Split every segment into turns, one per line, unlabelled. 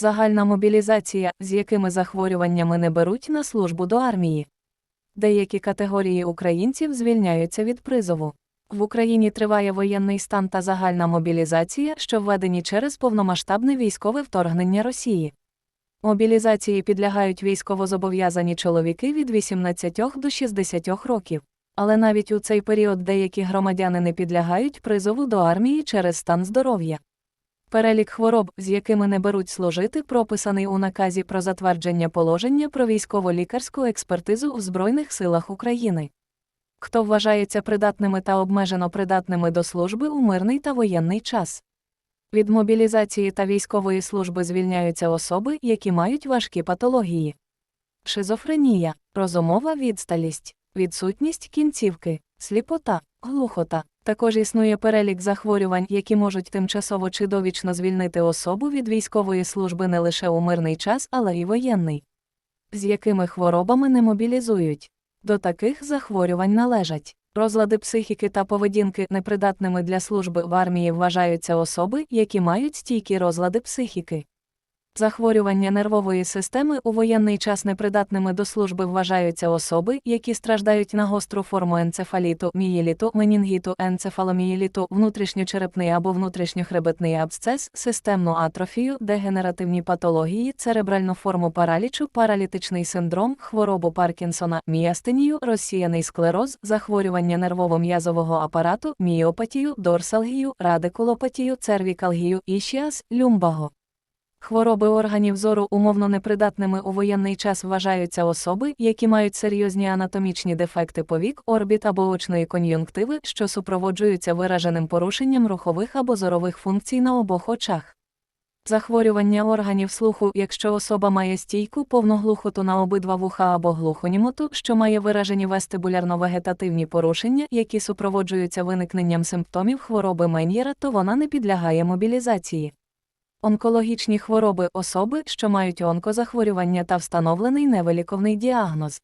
Загальна мобілізація, з якими захворюваннями не беруть на службу до армії. Деякі категорії українців звільняються від призову. В Україні триває воєнний стан та загальна мобілізація, що введені через повномасштабне військове вторгнення Росії. Мобілізації підлягають військовозобов'язані чоловіки від 18 до 60 років. Але навіть у цей період деякі громадяни не підлягають призову до армії через стан здоров'я. Перелік хвороб, з якими не беруть служити, прописаний у наказі про затвердження положення про військово-лікарську експертизу в Збройних силах України. Хто вважається придатними та обмежено придатними до служби у мирний та воєнний час. Від мобілізації та військової служби звільняються особи, які мають важкі патології. Шизофренія, розумова відсталість, відсутність кінцівки, сліпота, глухота. Також існує перелік захворювань, які можуть тимчасово чи довічно звільнити особу від військової служби не лише у мирний час, але й воєнний. З якими хворобами не мобілізують. До таких захворювань належать розлади психіки та поведінки непридатними для служби в армії вважаються особи, які мають стійкі розлади психіки. Захворювання нервової системи у воєнний час непридатними до служби вважаються особи, які страждають на гостру форму енцефаліту, мієліту, менінгіту, енцефаломієліту, внутрішньочерепний або внутрішньохребетний абсцес, системну атрофію, дегенеративні патології, церебральну форму паралічу, паралітичний синдром, хворобу Паркінсона, міастенію, розсіяний склероз, захворювання нервово-м'язового апарату, міопатію, дорсалгію, радикулопатію, цервікалгію, ішіас, люмбаго. Хвороби органів зору умовно непридатними у воєнний час вважаються особи, які мають серйозні анатомічні дефекти повік, орбіт або очної кон'юнктиви, що супроводжуються вираженим порушенням рухових або зорових функцій на обох очах. Захворювання органів слуху, якщо особа має стійку повну глухоту на обидва вуха або глухонімоту, що має виражені вестибулярно-вегетативні порушення, які супроводжуються виникненням симптомів хвороби Мен'єра, то вона не підлягає мобілізації. Онкологічні хвороби особи, що мають онкозахворювання та встановлений невиліковний діагноз.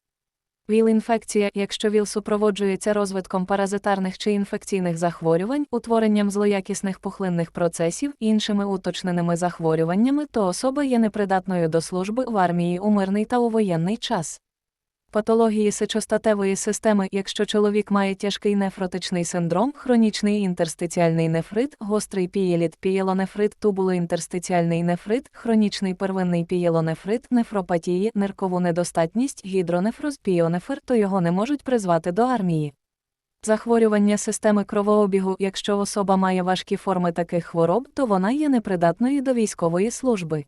ВІЛ-інфекція, якщо ВІЛ супроводжується розвитком паразитарних чи інфекційних захворювань, утворенням злоякісних пухлинних процесів, іншими уточненими захворюваннями, то особа є непридатною до служби в армії у мирний та у воєнний час. Патології сечостатевої системи, якщо чоловік має тяжкий нефротичний синдром, хронічний інтерстиціальний нефрит, гострий пієліт, пієлонефрит, тубулоінтерстиціальний нефрит, хронічний первинний пієлонефрит, нефропатії, ниркову недостатність, гідронефроз, піонефр, то його не можуть призвати до армії. Захворювання системи кровообігу, якщо особа має важкі форми таких хвороб, то вона є непридатною до військової служби.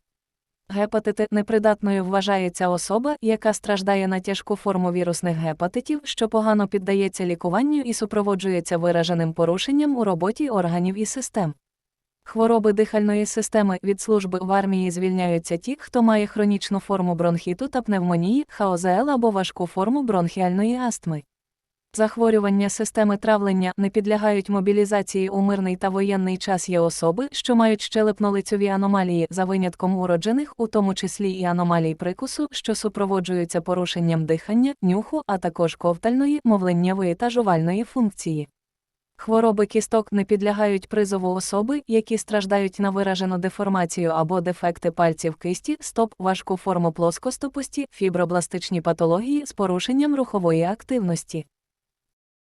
Гепатити непридатною вважається особа, яка страждає на тяжку форму вірусних гепатитів, що погано піддається лікуванню і супроводжується вираженим порушенням у роботі органів і систем. Хвороби дихальної системи від служби в армії звільняються ті, хто має хронічну форму бронхіту та пневмонії, ХОЗЛ або важку форму бронхіальної астми. Захворювання системи травлення не підлягають мобілізації у мирний та воєнний час є особи, що мають щелепно-лицьові аномалії за винятком уроджених, у тому числі і аномалій прикусу, що супроводжуються порушенням дихання, нюху, а також ковтальної, мовленнєвої та жувальної функції. Хвороби кісток не підлягають призову особи, які страждають на виражену деформацію або дефекти пальців кисті, стоп, важку форму плоскостопості, фібробластичні патології з порушенням рухової активності.